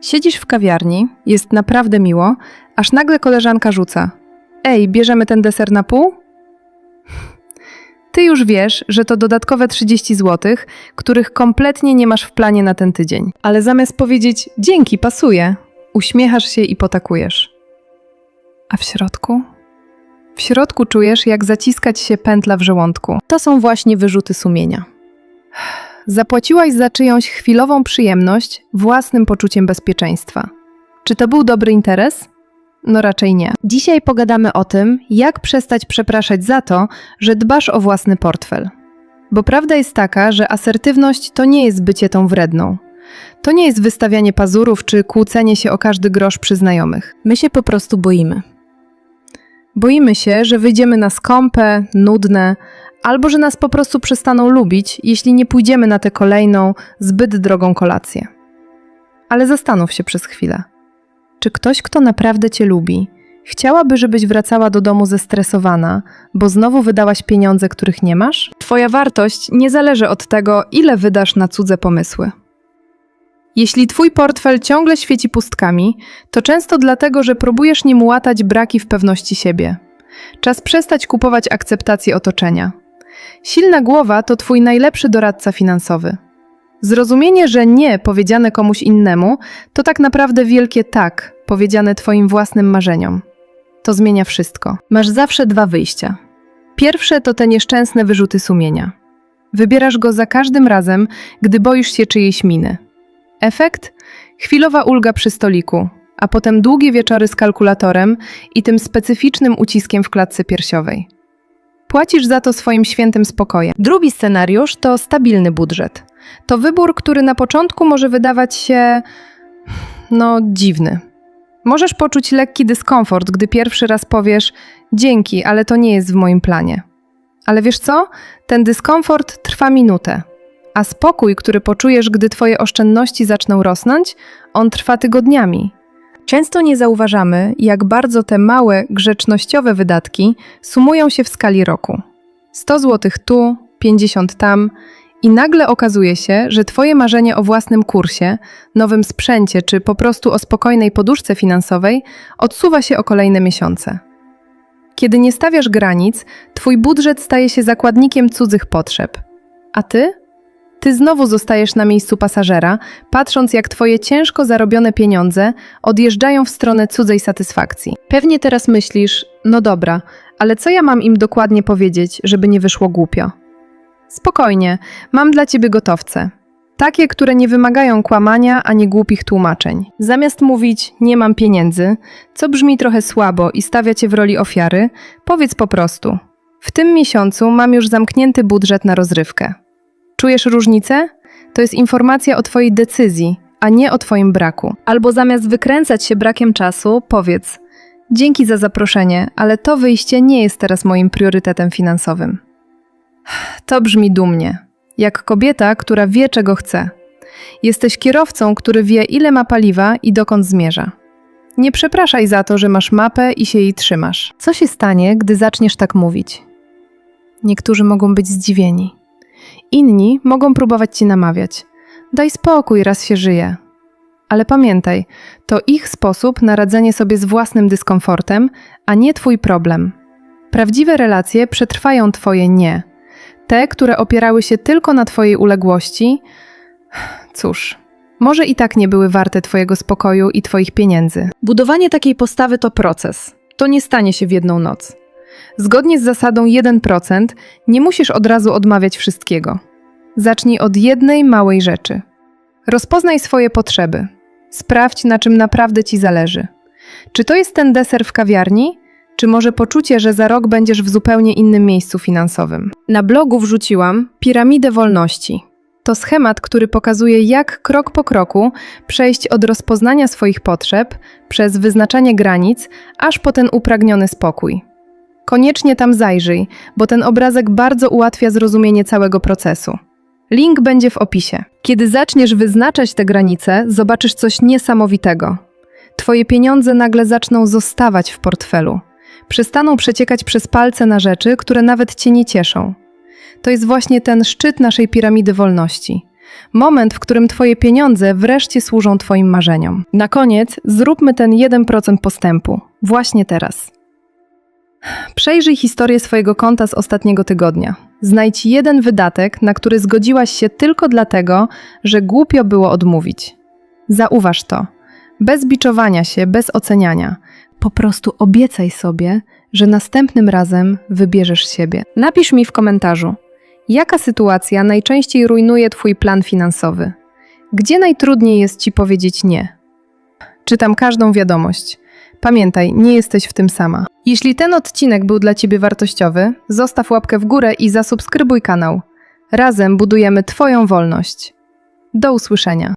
Siedzisz w kawiarni, jest naprawdę miło, aż nagle koleżanka rzuca: Ej, bierzemy ten deser na pół? Ty już wiesz, że to dodatkowe 30 zł, których kompletnie nie masz w planie na ten tydzień. Ale zamiast powiedzieć dzięki, pasuje, uśmiechasz się i potakujesz. A w środku? W środku czujesz, jak zaciskać się pętla w żołądku. To są właśnie wyrzuty sumienia. Zapłaciłaś za czyjąś chwilową przyjemność własnym poczuciem bezpieczeństwa. Czy to był dobry interes? No raczej nie. Dzisiaj pogadamy o tym, jak przestać przepraszać za to, że dbasz o własny portfel. Bo prawda jest taka, że asertywność to nie jest bycie tą wredną. To nie jest wystawianie pazurów czy kłócenie się o każdy grosz przy znajomych. My się po prostu boimy. Boimy się, że wyjdziemy na skąpe, nudne, albo że nas po prostu przestaną lubić, jeśli nie pójdziemy na tę kolejną, zbyt drogą kolację. Ale zastanów się przez chwilę. Czy ktoś, kto naprawdę cię lubi, chciałaby, żebyś wracała do domu zestresowana, bo znowu wydałaś pieniądze, których nie masz? Twoja wartość nie zależy od tego, ile wydasz na cudze pomysły. Jeśli twój portfel ciągle świeci pustkami, to często dlatego, że próbujesz nim łatać braki w pewności siebie. Czas przestać kupować akceptację otoczenia. Silna głowa to twój najlepszy doradca finansowy. Zrozumienie, że nie powiedziane komuś innemu, to tak naprawdę wielkie tak powiedziane twoim własnym marzeniom. To zmienia wszystko. Masz zawsze dwa wyjścia. Pierwsze to te nieszczęsne wyrzuty sumienia. Wybierasz go za każdym razem, gdy boisz się czyjejś miny. Efekt? Chwilowa ulga przy stoliku, a potem długie wieczory z kalkulatorem i tym specyficznym uciskiem w klatce piersiowej. Płacisz za to swoim świętym spokojem. Drugi scenariusz to stabilny budżet. To wybór, który na początku może wydawać się, no, dziwny. Możesz poczuć lekki dyskomfort, gdy pierwszy raz powiesz: Dzięki, ale to nie jest w moim planie. Ale wiesz co? Ten dyskomfort trwa minutę. A spokój, który poczujesz, gdy twoje oszczędności zaczną rosnąć, on trwa tygodniami. Często nie zauważamy, jak bardzo te małe, grzecznościowe wydatki sumują się w skali roku. 100 zł tu, 50 tam i nagle okazuje się, że twoje marzenie o własnym kursie, nowym sprzęcie czy po prostu o spokojnej poduszce finansowej odsuwa się o kolejne miesiące. Kiedy nie stawiasz granic, twój budżet staje się zakładnikiem cudzych potrzeb. A ty? Ty znowu zostajesz na miejscu pasażera, patrząc jak twoje ciężko zarobione pieniądze odjeżdżają w stronę cudzej satysfakcji. Pewnie teraz myślisz, no dobra, ale co ja mam im dokładnie powiedzieć, żeby nie wyszło głupio? Spokojnie, mam dla ciebie gotowce. Takie, które nie wymagają kłamania ani głupich tłumaczeń. Zamiast mówić nie mam pieniędzy, co brzmi trochę słabo i stawia cię w roli ofiary, powiedz po prostu: W tym miesiącu mam już zamknięty budżet na rozrywkę. Czujesz różnicę? To jest informacja o Twojej decyzji, a nie o Twoim braku. Albo zamiast wykręcać się brakiem czasu, powiedz: Dzięki za zaproszenie, ale to wyjście nie jest teraz moim priorytetem finansowym. To brzmi dumnie, jak kobieta, która wie, czego chce. Jesteś kierowcą, który wie, ile ma paliwa i dokąd zmierza. Nie przepraszaj za to, że masz mapę i się jej trzymasz. Co się stanie, gdy zaczniesz tak mówić? Niektórzy mogą być zdziwieni. Inni mogą próbować ci namawiać. Daj spokój, raz się żyje. Ale pamiętaj, to ich sposób na radzenie sobie z własnym dyskomfortem, a nie twój problem. Prawdziwe relacje przetrwają twoje nie. Te, które opierały się tylko na twojej uległości, cóż, może i tak nie były warte twojego spokoju i twoich pieniędzy. Budowanie takiej postawy to proces. To nie stanie się w jedną noc. Zgodnie z zasadą 1%, nie musisz od razu odmawiać wszystkiego. Zacznij od jednej małej rzeczy. Rozpoznaj swoje potrzeby. Sprawdź, na czym naprawdę ci zależy. Czy to jest ten deser w kawiarni, czy może poczucie, że za rok będziesz w zupełnie innym miejscu finansowym? Na blogu wrzuciłam piramidę wolności. To schemat, który pokazuje, jak krok po kroku przejść od rozpoznania swoich potrzeb przez wyznaczanie granic, aż po ten upragniony spokój. Koniecznie tam zajrzyj, bo ten obrazek bardzo ułatwia zrozumienie całego procesu. Link będzie w opisie. Kiedy zaczniesz wyznaczać te granice, zobaczysz coś niesamowitego. Twoje pieniądze nagle zaczną zostawać w portfelu. Przestaną przeciekać przez palce na rzeczy, które nawet cię nie cieszą. To jest właśnie ten szczyt naszej piramidy wolności. Moment, w którym Twoje pieniądze wreszcie służą Twoim marzeniom. Na koniec zróbmy ten 1% postępu. Właśnie teraz. Przejrzyj historię swojego konta z ostatniego tygodnia. Znajdź jeden wydatek, na który zgodziłaś się tylko dlatego, że głupio było odmówić. Zauważ to. Bez biczowania się, bez oceniania. Po prostu obiecaj sobie, że następnym razem wybierzesz siebie. Napisz mi w komentarzu, jaka sytuacja najczęściej rujnuje Twój plan finansowy? Gdzie najtrudniej jest Ci powiedzieć nie? Czytam każdą wiadomość. Pamiętaj, nie jesteś w tym sama. Jeśli ten odcinek był dla Ciebie wartościowy, zostaw łapkę w górę i zasubskrybuj kanał. Razem budujemy Twoją wolność. Do usłyszenia.